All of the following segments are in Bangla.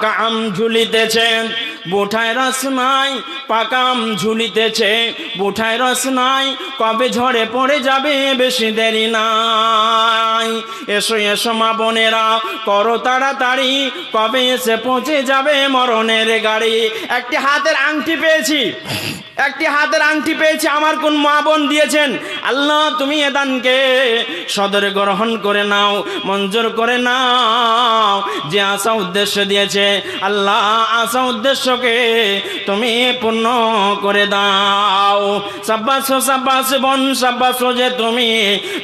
পাকা আম ঝুলিতেছে, বুঠায় রস নাই, পাকা আম ঝুলিতেছে, বুঠায় রস নাই, কবে ঝড়ে পড়ে যাবে বেশি দেরি নাই। এসো এসো মা বোনেরা, করো তাড়াতাড়ি, কবে এসে পৌঁছে যাবে মরণের গাড়ি? একটি হাতের আংটি পেয়েছি, একটি হাতের আংটি পেয়েছি, আমার কোন মা বোন দিয়েছেন আল্লাহ, তুমি এ দানকে সদরে গ্রহণ করে নাও, মঞ্জুর করে নাও। যে আশা উদ্দেশ্য দিয়েছে, আল্লাহ আশা উদ্দেশ্যকে তুমি পূর্ণ করে দাও। সাব্বাস সাব্বাস বন, সাব্বাস যে তুমি,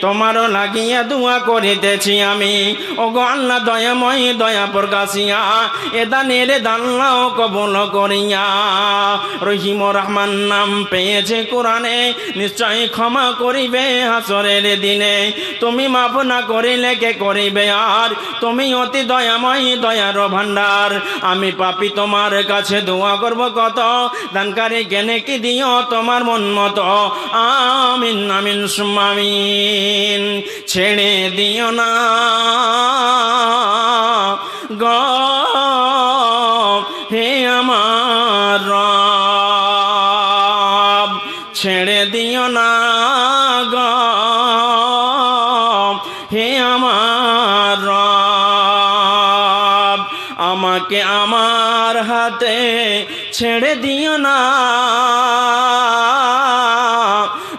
তোমারও লাগিয়া দোয়া করিতেছি আমি। ও গো আল্লাহ, দয়াময়, দয়া প্রকাশিয়া, এ দানের দাল্লাও কবল করিয়া। রহিম রহমান নাম পেয়েছে কোরআনে, নিশ্চয় ক্ষমা করিবে হাসরের দিনে? তুমি মাফ না করিলে কে করিবে আর? তুমি অতি দয়াময়, দয়ার ভান্ডার আমি পাপি তোমার কাছে দোয়া করব কত? দানকারী কেনে কি দিও তোমার মন মত? আমিন আমিন সুমামিন ছেড়ে দিও না। দিও না গ। হে আমার রব, আমাকে আমার হাতে ছেড়ে দিও না।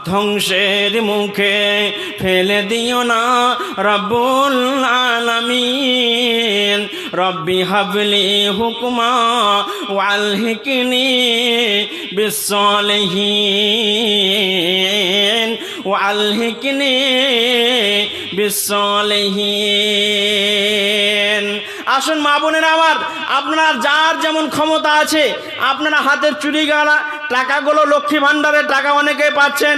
ধ্বংসের মুখে ফেলে দিও না রব্বুল আলামিন। রব্বি হাবলি হুকমা ওয়ালহিকনি বিসলিহীন ওয়ালহিকনি বিশ্বলহীন আসুন মা বোনেরা আমার, আপনার যার যেমন ক্ষমতা আছে, আপনারা হাতের চুরি গালা টাকাগুলো লক্ষ্মী ভাণ্ডারের টাকা অনেকে পাচ্ছেন।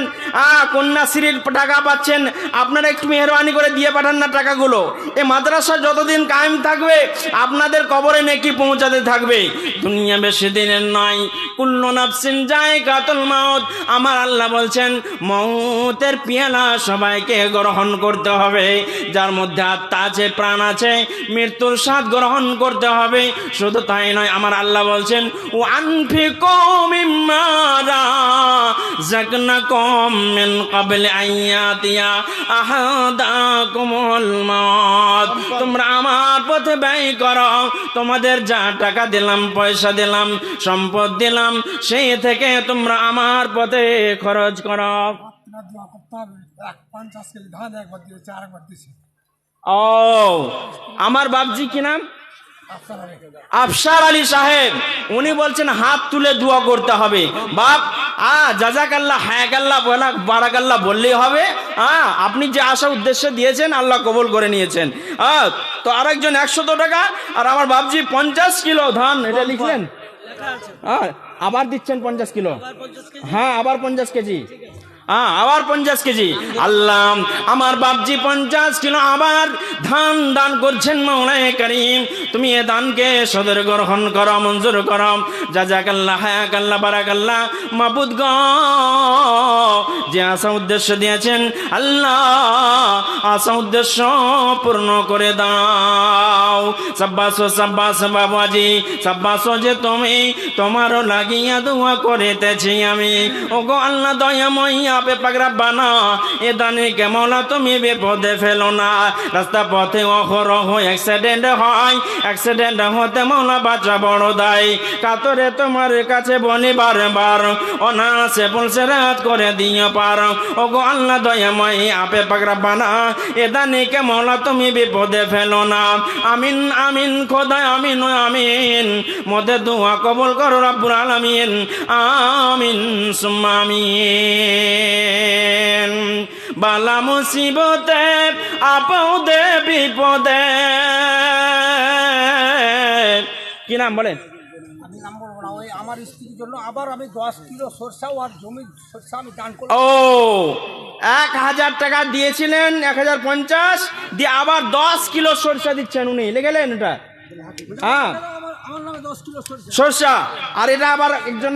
কন্যাশ্রীর টাকা পাচ্ছেন। আপনারা একটু মেহরবানি করে দিয়ে পাঠান না টাকাগুলো। এ মাদ্রাসা যতদিন কায়েম থাকবে, আপনাদের কবরে নেকি পৌঁছাতে থাকবে। দুনিয়া বেশি দিনের নয়। কুল্ল নাফসিন যায় কাতল মাউত। আমার আল্লাহ বলছেন মৌতের পিয়ালা সবাইকে গ্রহণ করতে হবে। যার মধ্যে আত্মা আছে, প্রাণ আছে, মৃত্যুর স্বাদ গ্রহণ করতে হবে। শুধু তাই নয়, আমার আল্লাহ বলছেন ও মিম্মারা জাকনাকুম মিন ক্বাবল আইয়াতিয়া আহাদাকুমুল মাউত। তোমরা আমার পথে ব্যয় করো। তোমাদের যা টাকা দিলাম, পয়সা দিলাম, সম্পদ দিলাম সেই থেকে তোমরা আমার পথে খরচ করো। ও, আমার বাপজি কি নাম? আফসার আলী সাহেব, উনি বলছেন, হাত তুলে দোয়া করতে হবে। বাপ, আ জাজাকাল্লাহ হায়াকাল্লাহ বলা বারাকাল্লাহ বললেই হবে। হ্যাঁ আপনি যে আশা উদ্দেশ্য দিয়েছেন, আল্লাহ কবুল করে নিয়েছেন। হ্যাঁ তো আরেকজন একশত টাকা, আর আমার বাপজি পঞ্চাশ কিলো ধান, এটা লিখলেন? হ্যাঁ আবার দিচ্ছেন পঞ্চাশ কিলো? হ্যাঁ আবার পঞ্চাশ কেজি। হ্যাঁ আবার পঞ্চাশ কেজি। আল্লাহ, আমার বাপজি পঞ্চাশ কিলো আবার ধান দান করছেন মৌলাই করিম। তুমি এ দানকে সদর গ্রহণ করো, মঞ্জুর করো। যা যা কাল্লা হায়া কাল্লা বারা কাল্লা মাবুদ গ। যে আশা উদ্দেশ্য দিয়েছেন, আল্লাহ, আশা উদ্দেশ্য পূর্ণ করে দাও। সাব্বাস সাব্বাস বাবাজি, সাব্বাস যে তুমি, তোমারও লাগিয়া দোয়া করিতেছি আমি। ও গো আল্লাহ দয়াময় আপে পাগরা বানা। এ দানে কেমলা তুমি বিপদে ফেলো না। রাস্তা পথে অহরহ অ্যাক্সিডেন্ট হয়। অ্যাক্সিডেন্ট হতে মৌলা বাচ্চা বড় দায়। কাতরে তোমার কাছে বনি বারবার। অনাসে বলছে রাত করে দিয়ে পার। ও গো আল্লাহ দয়াময় আপে পাগরা বানা। এ দানে কেমলা তুমি বিপদে ফেলো না। আমিন আমিন খোদা আমিন আমিন। মধ্যে দোয়া কবল করো রাব্বুল আলামিন। আমিন, সুম্মা আমিন। বালা মুসিবতে আপদে বিপদে কি নাম বলেন? আমি নাম বলব না ওই আমার স্ত্রীর জন্য আবার আমি দশ কিলো আর জমি সরষা আমি দান করলাম। ও এক হাজার টাকা দিয়েছিলেন এক হাজার পঞ্চাশ দিয়ে আবার দশ কিলো সরষা দিচ্ছেন উনি লেগেলেন এটা? হ্যাঁ। সরষা। আর এটা আবার একজন